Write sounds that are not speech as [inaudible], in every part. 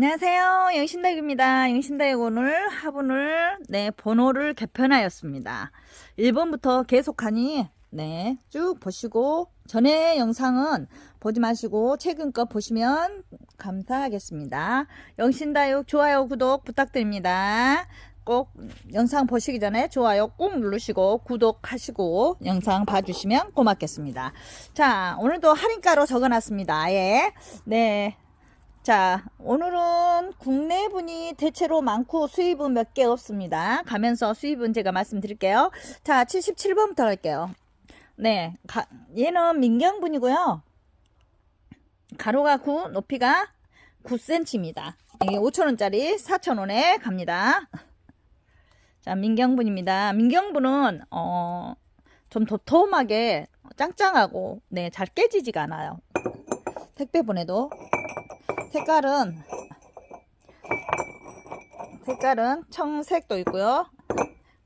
안녕하세요. 영신다육입니다. 영신다육 오늘 화분을 네 번호를 개편하였습니다. 1번부터 계속하니 네 쭉 보시고 전에 영상은 보지 마시고 최근 거 보시면 감사하겠습니다. 영신다육 좋아요 구독 부탁드립니다. 꼭 영상 보시기 전에 좋아요 꼭 누르시고 구독하시고 영상 봐주시면 고맙겠습니다. 자 오늘도 할인가로 적어놨습니다. 예. 네. 자, 오늘은 국내분이 대체로 많고 수입은 몇 개 없습니다. 가면서 수입은 제가 말씀드릴게요. 자, 77번부터 할게요. 네, 가, 얘는 민경분이고요. 가로가 9, 높이가 9cm입니다. 이게 5천원짜리 4천원에 갑니다. 자, 민경분입니다. 민경분은, 어, 좀 도톰하게 짱짱하고, 네, 잘 깨지지가 않아요. 택배 보내도 색깔은 색깔은 청색도 있고요.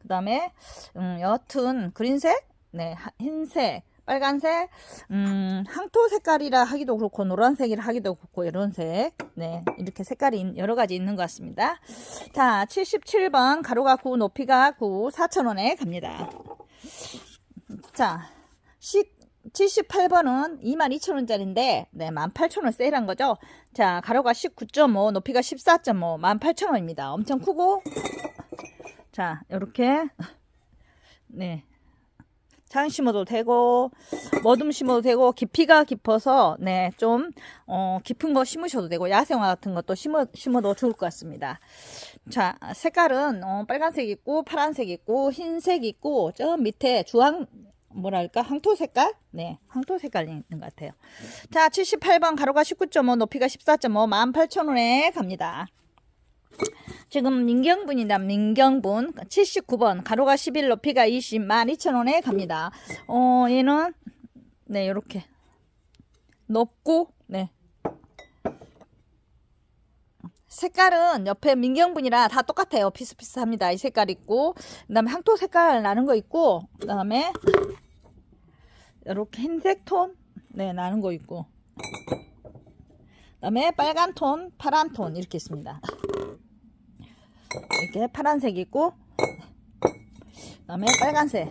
그 다음에 음, 옅은 그린색, 네 흰색, 빨간색, 음, 항토 색깔이라 하기도 그렇고 노란색이라 하기도 그렇고 이런 색, 네 이렇게 색깔이 여러 가지 있는 것 같습니다. 자, 77번 가로가 9, 높이가 9, 4,000원에 갑니다. 자, 식 78번은 22,000원짜리인데, 네, 18,000원 세일한 거죠. 자, 가로가 19.5, 높이가 14.5, 18,000원입니다. 엄청 크고, 자, 요렇게, 네. 장 심어도 되고, 머둠 심어도 되고, 깊이가 깊어서, 네, 좀, 어, 깊은 거 심으셔도 되고, 야생화 같은 것도 심어, 심어도 좋을 것 같습니다. 자, 색깔은, 어, 빨간색 있고, 파란색 있고, 흰색 있고, 저 밑에 주황, 뭐랄까? 항토 색깔? 네 항토 색깔이 있는 것 같아요. 자 78번 가로가 19.5 높이가 14.5 18,000원에 갑니다. 지금 민경분이다. 민경분 79번 가로가 11 높이가 20 12,000원에 갑니다. 어 얘는 네 이렇게. 높고 네 색깔은 옆에 민경분이라 다 똑같아요. 비슷비슷합니다. 이 색깔 있고 그 다음에 항토 색깔 나는 거 있고 그 다음에 이렇게 흰색 톤 네, 나는 거 있고 그 다음에 빨간 톤, 파란 톤 이렇게 있습니다. 이렇게 파란색 있고 그 다음에 빨간색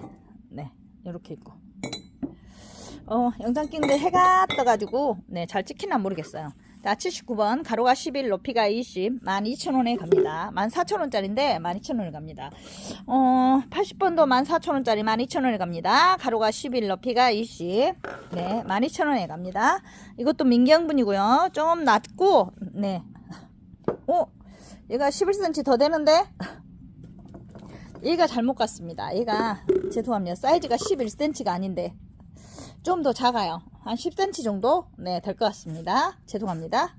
네 이렇게 있고 어 영상 찍는데 해가 떠가지고 네 잘 찍히나 모르겠어요. 자, 79번 가로가 11 높이가 20 12,000원에 갑니다. 14,000원짜리인데 12,000원에 갑니다. 어, 80번도 14,000원짜리 12,000원에 갑니다. 가로가 11 높이가 20 네, 12,000원에 갑니다. 이것도 민경분이고요. 좀 낮고 네. 오, 얘가 11cm 더 되는데 얘가 잘못 갔습니다. 얘가 죄송합니다. 사이즈가 11cm가 아닌데 좀 더 작아요. 한 10cm 정도 네, 될 것 같습니다. 죄송합니다.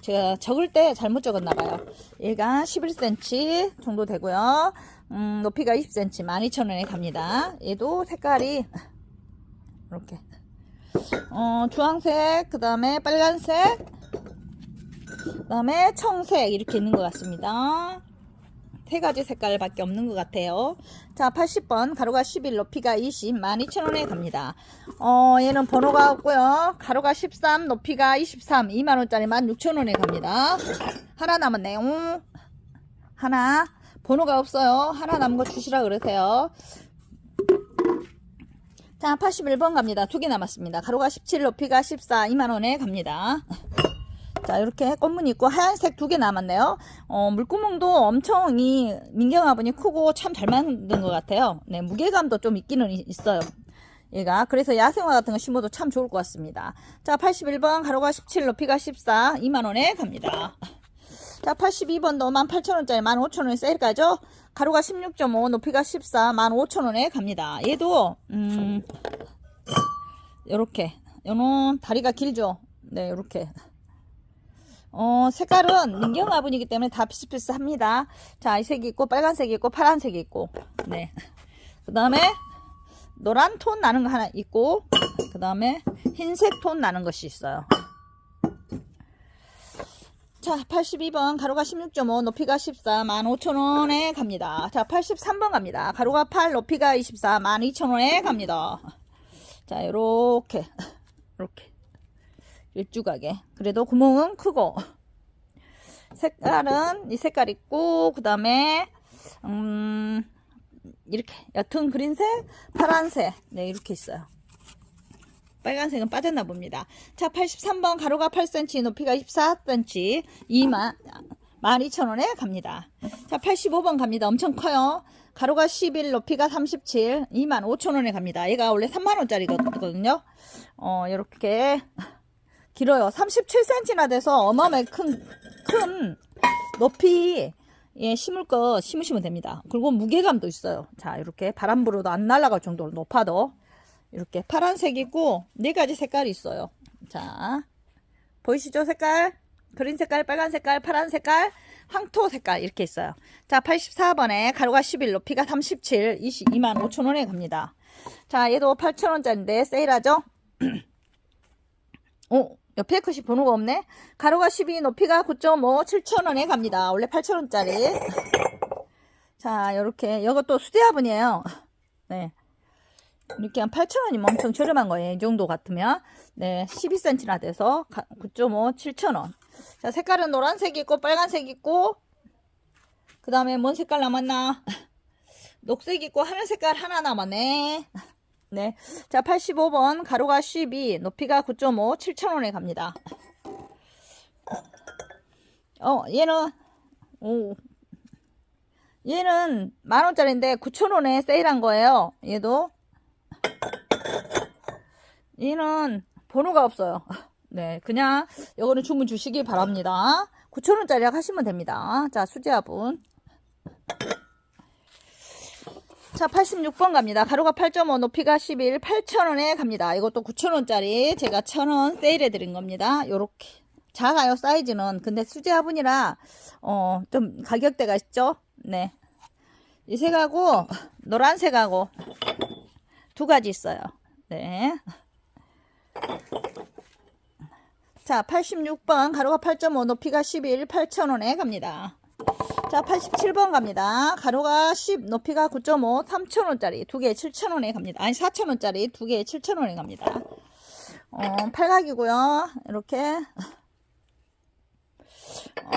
제가 적을 때 잘못 적었나봐요. 얘가 11cm 정도 되고요. 음, 높이가 20cm 12,000원에 갑니다. 얘도 색깔이 이렇게 어, 주황색 그 다음에 빨간색 그 다음에 청색 이렇게 있는 것 같습니다. 세 가지 색깔밖에 없는 것 같아요. 자, 80번 가로가 11, 높이가 20, 12,000원에 갑니다. 어, 얘는 번호가 없고요. 가로가 13, 높이가 23, 2만원짜리 16,000원에 갑니다. 하나 남았네요. 하나. 번호가 없어요. 하나 남은 거 주시라 그러세요. 자, 81번 갑니다. 두 개 남았습니다. 가로가 17, 높이가 14, 2만원에 갑니다. 자 이렇게 꽃무늬 있고 하얀색 두 개 남았네요. 어, 물구멍도 엄청 이 민경화분이 크고 참 잘 만든 것 같아요. 네 무게감도 좀 있기는 있어요. 얘가. 그래서 야생화 같은 거 심어도 참 좋을 것 같습니다. 자 81번 가로가 17 높이가 14 2만원에 갑니다. 자 82번도 18,000원짜리 15,000원에 세일가죠? 가로가 16.5 높이가 14 15,000원에 갑니다. 얘도 음 요렇게. 요는 다리가 길죠? 네 요렇게 어, 색깔은 민경 화분이기 때문에 다 비슷비슷합니다. 자, 이 색이 있고, 빨간색이 있고, 파란색이 있고, 네. 그 다음에, 노란 톤 나는 거 하나 있고, 그 다음에, 흰색 톤 나는 것이 있어요. 자, 82번, 가로가 16.5, 높이가 14, 15,000원에 갑니다. 자, 83번 갑니다. 가로가 8, 높이가 24, 12,000원에 갑니다. 자, 요렇게, 요렇게. 일주각에. 그래도 구멍은 크고. 색깔은 이 색깔 있고 그 다음에 음 이렇게 옅은 그린색 파란색. 네 이렇게 있어요. 빨간색은 빠졌나 봅니다. 자 83번 가로가 8cm 높이가 24cm 2만 12,000원에 갑니다. 자 85번 갑니다. 엄청 커요. 가로가 11 높이가 37 25,000원에 갑니다. 얘가 원래 3만원짜리거든요. 어 이렇게 길어요 37cm나 돼서 어마어마하게 큰, 큰 높이 예, 심을 거 심으시면 됩니다. 그리고 무게감도 있어요. 자, 이렇게 바람 불어도 안 날아갈 정도로 높아도 이렇게 파란색이고 네 가지 색깔이 있어요. 자, 보이시죠? 색깔? 그린 색깔, 빨간 색깔, 파란 색깔, 황토 색깔 이렇게 있어요. 자, 84번에 가로가 11, 높이가 37, 22만 5천 원에 갑니다. 자, 얘도 8천 원짜리인데 세일하죠? 오, [clears throat] 옆에 컷이 번호가 없네. 가로가 12, 높이가 9.5, 7,000원에 갑니다. 원래 8,000원짜리. 자, 요렇게. 이것도 수제화분이에요. 네. 이렇게 한 8,000원이면 엄청 저렴한 거예요. 이 정도 같으면. 네, 12cm나 돼서 9.5, 7,000원. 자, 색깔은 노란색 있고, 빨간색 있고, 그 다음에 뭔 색깔 남았나? 녹색 있고, 하늘 색깔 하나 남았네. 네. 자, 85번 가로가 12, 높이가 9.5, 7,000원에 갑니다. 어, 얘는 오. 얘는 만 원짜리인데 9,000원에 세일한 거예요. 얘도 얘는 번호가 없어요. 네, 그냥 요거는 주문 주시기 바랍니다. 9,000원짜리 하시면 됩니다. 자, 수제화분. 자, 86번 갑니다. 가로가 8.5, 높이가 11, 8,000원에 갑니다. 이것도 9,000원짜리 제가 1,000원 세일해 드린 겁니다. 요렇게. 작아요, 사이즈는. 근데 수제 화분이라, 어, 좀 가격대가 있죠? 네. 이 색하고, 노란색하고, 두 가지 있어요. 네. 자, 86번, 가로가 8.5, 높이가 11, 8,000원에 갑니다. 자, 87번 갑니다. 가로가 10, 높이가 9.5, 3,000원짜리 두 개에 7,000원에 갑니다. 아니, 4,000원짜리 두 개에 7,000원에 갑니다. 어, 팔각이고요. 이렇게.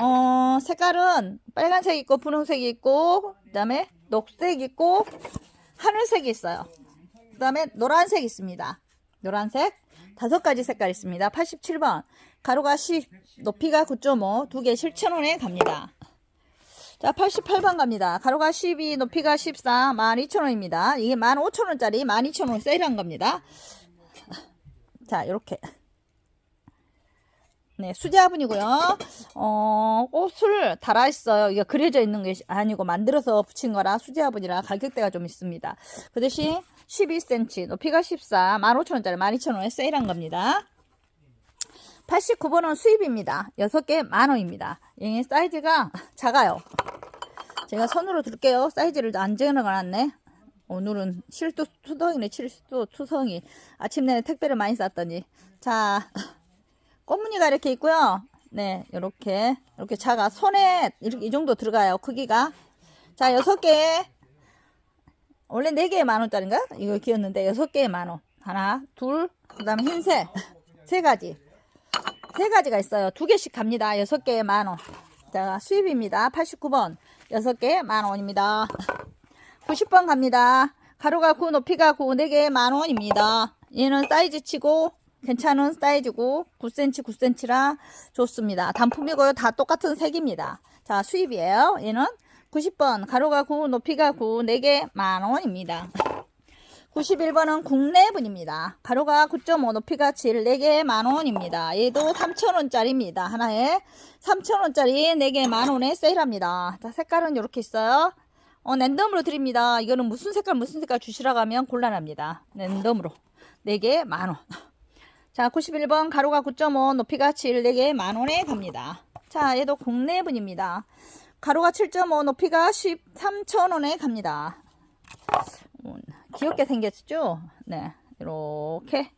어, 색깔은 빨간색 있고, 분홍색 있고, 그 다음에 녹색 있고, 하늘색이 있어요. 그 다음에 노란색 있습니다. 노란색. 다섯 가지 색깔 있습니다. 87번. 가로가 10, 높이가 9.5, 두 개 7,000원에 갑니다. 자, 88번 갑니다. 가로가 12, 높이가 14, 12,000원입니다. 이게 15,000원짜리 12,000원 세일한 겁니다. 자, 이렇게. 네, 수제화분이고요. 어, 꽃을 달아있어요. 이게 그려져 있는 게 아니고 만들어서 붙인 거라 수제화분이라 가격대가 좀 있습니다. 그 대신 12cm, 높이가 14, 15,000원짜리 12,000원에 세일한 겁니다. 89번은 수입입니다. 6개 만원입니다. 이 사이즈가 작아요. 제가 손으로 들게요. 사이즈를 안 적어놨네. 오늘은 실도 투성이네, 실도 투성이. 아침 내내 택배를 많이 쌌더니. 자, 꽃무늬가 이렇게 있고요. 네, 이렇게, 이렇게 작아. 손에 이렇게 이 정도 들어가요. 크기가. 자, 6개. 원래 4개에 만 원짜리인가? 이거 기었는데 6개에 만 원. 하나, 둘, 그 다음에 흰색. 세 가지. 세 가지가 있어요. 두 개씩 갑니다. 여섯 개에 만 원. 자, 수입입니다. 89번. 여섯 개에 만 원입니다. 90번 갑니다. 가로가 9, 높이가 9, 네 개에 만 원입니다. 얘는 사이즈 치고 괜찮은 사이즈고 9cm, 9cm라 좋습니다. 단품이고요. 다 똑같은 색입니다. 자, 수입이에요. 얘는 90번. 가로가 9, 높이가 9, 네개만 원입니다. 91번은 국내분입니다. 가로가 9.5, 높이가 7, 4개 만원입니다. 얘도 3,000원짜리입니다. 하나에 3,000원짜리 4개 만원에 세일합니다. 자, 색깔은 이렇게 있어요. 어, 랜덤으로 드립니다. 이거는 무슨 색깔, 무슨 색깔 주시라고 하면 곤란합니다. 랜덤으로. 4개 만원. 자, 91번 가로가 9.5, 높이가 7, 4개 만원에 갑니다. 자, 얘도 국내분입니다. 가로가 7.5, 높이가 13,000원에 갑니다. 귀엽게 생겼죠? 네, 이렇게.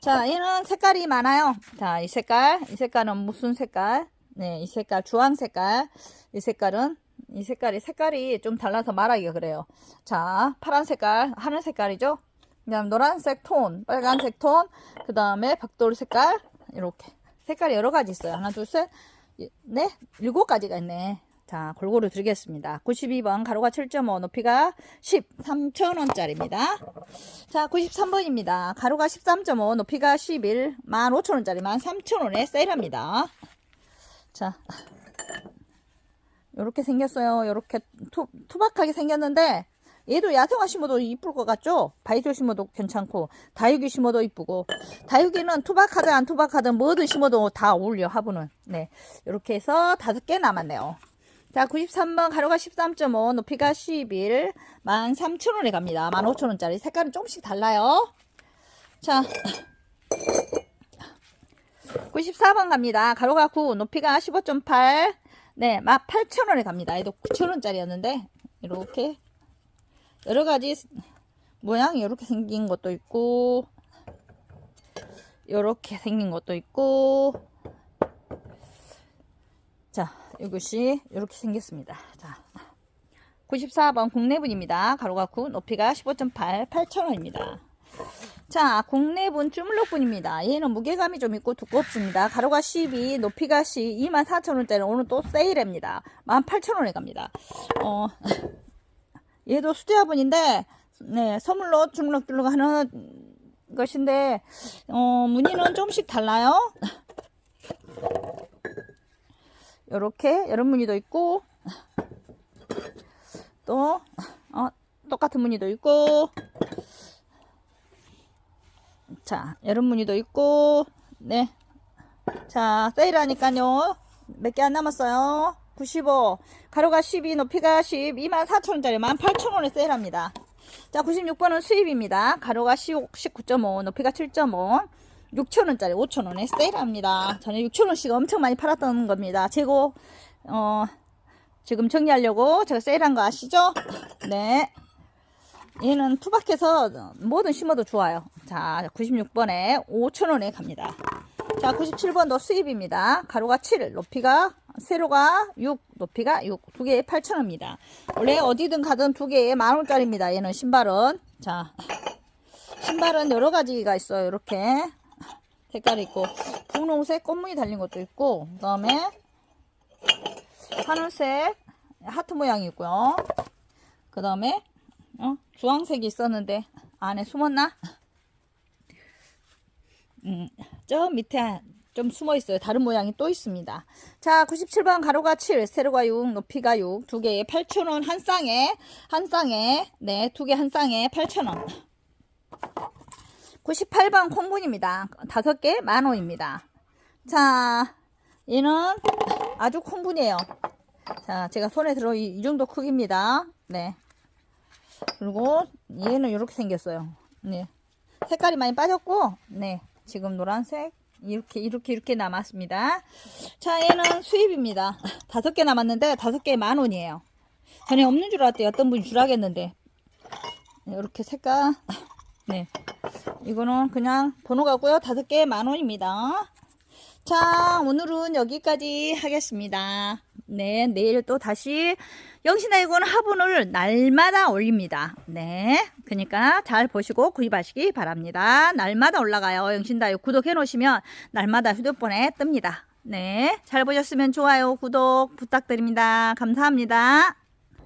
자, 얘는 색깔이 많아요. 자, 이 색깔, 이 색깔은 무슨 색깔? 네, 이 색깔 주황 색깔. 이 색깔은 이 색깔이 색깔이 좀 달라서 말하기가 그래요. 자, 파란 색깔, 하늘 색깔이죠? 그다음 노란색 톤, 빨간색 톤, 그 다음에 벽돌 색깔 이렇게 색깔이 여러 가지 있어요. 하나, 둘, 셋, 네, 일곱 가지가 있네. 자, 골고루 드리겠습니다. 92번 가로가 7.5, 높이가 10, 3,000원짜리입니다. 자, 93번입니다. 가로가 13.5, 높이가 11, 15,000원짜리 13,000원에 세일합니다. 자, 요렇게 생겼어요. 요렇게 투, 투박하게 생겼는데, 얘도 야생화 심어도 이쁠 것 같죠? 바이토 심어도 괜찮고, 다육이 심어도 이쁘고, 다육이는 투박하든 안 투박하든 뭐든 심어도 다 어울려, 화분은. 네. 요렇게 해서 다섯 개 남았네요. 자, 93번 가로가 13.5, 높이가 11, 13,000원에 갑니다. 15,000원짜리. 색깔은 조금씩 달라요. 자, 94번 갑니다. 가로가 9, 높이가 15.8, 네, 18,000원에 갑니다. 얘도 9,000원짜리였는데, 이렇게, 여러 가지 모양이 이렇게 생긴 것도 있고, 이렇게 생긴 것도 있고, 자, 이것이 이렇게 생겼습니다. 자, 94번 국내분입니다. 가로가 9, 높이가 15.8, 8,000원입니다. 자, 국내분 주물럭분입니다. 얘는 무게감이 좀 있고 두껍습니다. 가로가 12, 높이가 10, 24,000원짜리 오늘 또 세일입니다. 18,000원에 갑니다. 어, 얘도 수제화분인데, 네, 선물로 주물럭주물럭 하는 것인데, 어, 무늬는 조금씩 달라요. 요렇게 여름 무늬도 있고 또 어, 똑같은 무늬도 있고 자 여름 무늬도 있고 네 자 세일하니까요. 몇 개 안 남았어요? 95 가로가 12 높이가 10 24,000원짜리 18,000원에 세일합니다. 자 96번은 수입입니다. 가로가 19.5 높이가 7.5 6,000원짜리 5,000원에 세일합니다. 전에 6,000원씩 엄청 많이 팔았던 겁니다. 재고 어 지금 정리하려고 제가 세일한 거 아시죠? 네. 얘는 투박해서 뭐든 심어도 좋아요. 자, 96번에 5,000원에 갑니다. 자, 97번도 수입입니다. 가로가 7, 높이가 세로가 6, 높이가 6, 두 개에 8,000원입니다. 원래 어디든 가든 두 개에 만원짜리입니다. 얘는 신발은. 자, 신발은 여러 가지가 있어요. 이렇게. 색깔이 있고 분홍색 꽃무늬 달린 것도 있고 그 다음에 하늘색 하트 모양이 있고요 그 다음에 어? 주황색이 있었는데 안에 숨었나? 음, 저 밑에 좀 숨어 있어요. 다른 모양이 또 있습니다. 자, 97번 가로가 7, 세로가 6, 높이가 6, 두 개에 8,000원 한 쌍에, 한 쌍에, 네, 두 개 한 쌍에 8,000원. 98번 콩분입니다. 다섯 개 만원입니다. 자, 얘는 아주 콩분이에요. 자, 제가 손에 들어 이, 이 정도 크기입니다. 네. 그리고 얘는 이렇게 생겼어요. 네. 색깔이 많이 빠졌고, 네. 지금 노란색 이렇게 이렇게 이렇게 남았습니다. 자, 얘는 수입입니다. 다섯 개 남았는데 다섯 개 만 원이에요. 전에 없는 줄 알았대요. 어떤 분이 주라겠는데. 이렇게 색깔. 네. 이거는 그냥 번호 가고요. 다섯 개 만 원입니다. 자, 오늘은 여기까지 하겠습니다. 네, 내일 또 다시 영신아이곤 화분을 날마다 올립니다. 네, 그러니까 잘 보시고 구입하시기 바랍니다. 날마다 올라가요. 영신다육 구독해 놓으시면 날마다 휴대폰에 뜹니다. 네, 잘 보셨으면 좋아요, 구독 부탁드립니다. 감사합니다.